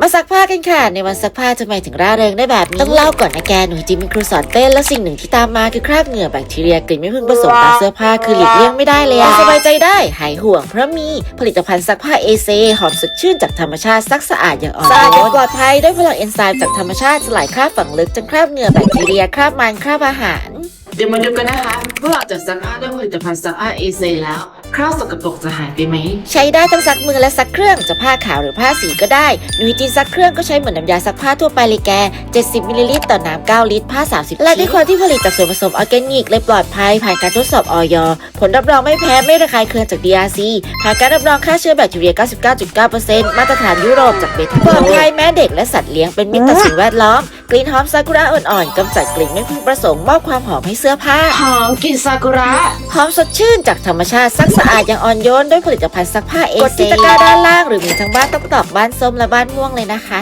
มาซักผ้ากันค่ะ ในวันซักผ้าทำไมถึงร่าเริงได้แบบนี้ต้องเล่าก่อนนะแกหนูจิมเป็นครูสอนเต้นและสิ่งหนึ่งที่ตามมาคือคราบเหงื่อแบคทีเรียกลิ่นไม่พึงประสงค์ตามเสื้อผ้าคือหลีกเลี่ยงไม่ได้เลยอะสบายใจได้ หายห่วง เพราะมีผลิตภัณฑ์ซักผ้าเอเซหอมสดชื่นจากธรรมชาติซักสะอาดอย่างอ่อนโยนสะอาดอย่างปลอดภัยด้วยพลังเอนไซม์จากธรรมชาติสลายคราบฝังลึกจนคราบเหงื่อแบคทีเรียคราบมันคราบอาหารเดี๋ยวมาดูกันนะคะว่าหลังจากซักผ้าด้วยผลิตภัณฑ์ซักผ้าเอเซแล้ว คราบสกปรกจะหายไปไหม ใช้ได้ทั้งซักมือและซักเครื่องจะผ้าขาวหรือผ้าสีก็ได้หนูจีนซักเครื่องก็ใช้เหมือนน้ำยาซักผ้าทั่วไปเลยแก 70มิลลิลิตรต่อน้ำ9ลิตรผ้า 30 และด้วยความที่ผลิตจากส่วนผสมออร์แกนิกเลยปลอดภัยผ่านการทดสอบออยผลรับรองไม่แพ้ไม่ระคายเคืองจาก DRC ผ่านการรับรองฆ่าเชื้อแบคทีเรีย 99.9%มาตรฐานยุโรปจากเบทปลอดภัยแม้เด็กและสัตว์เลี้ยงเป็นมิตรต่อสิ่งแวดล้อม กลิ่นหอมซากุระอ่อนๆกำจัดกลิ่นไม่พึงประสงค์มอบความหอมให้เสื้อผ้า หอมกลิ่นซากุระ หอมสดชื่นจากธรรมชาติซักสะอาดอย่างอ่อนโยนด้วยผลิตภัณฑ์ซักผ้าเอเซกดที่ตะกร้าด้านล่างหรือมีทั้งบ้านต้องตอกบ้านส้มและบ้านม่วงเลยนะคะ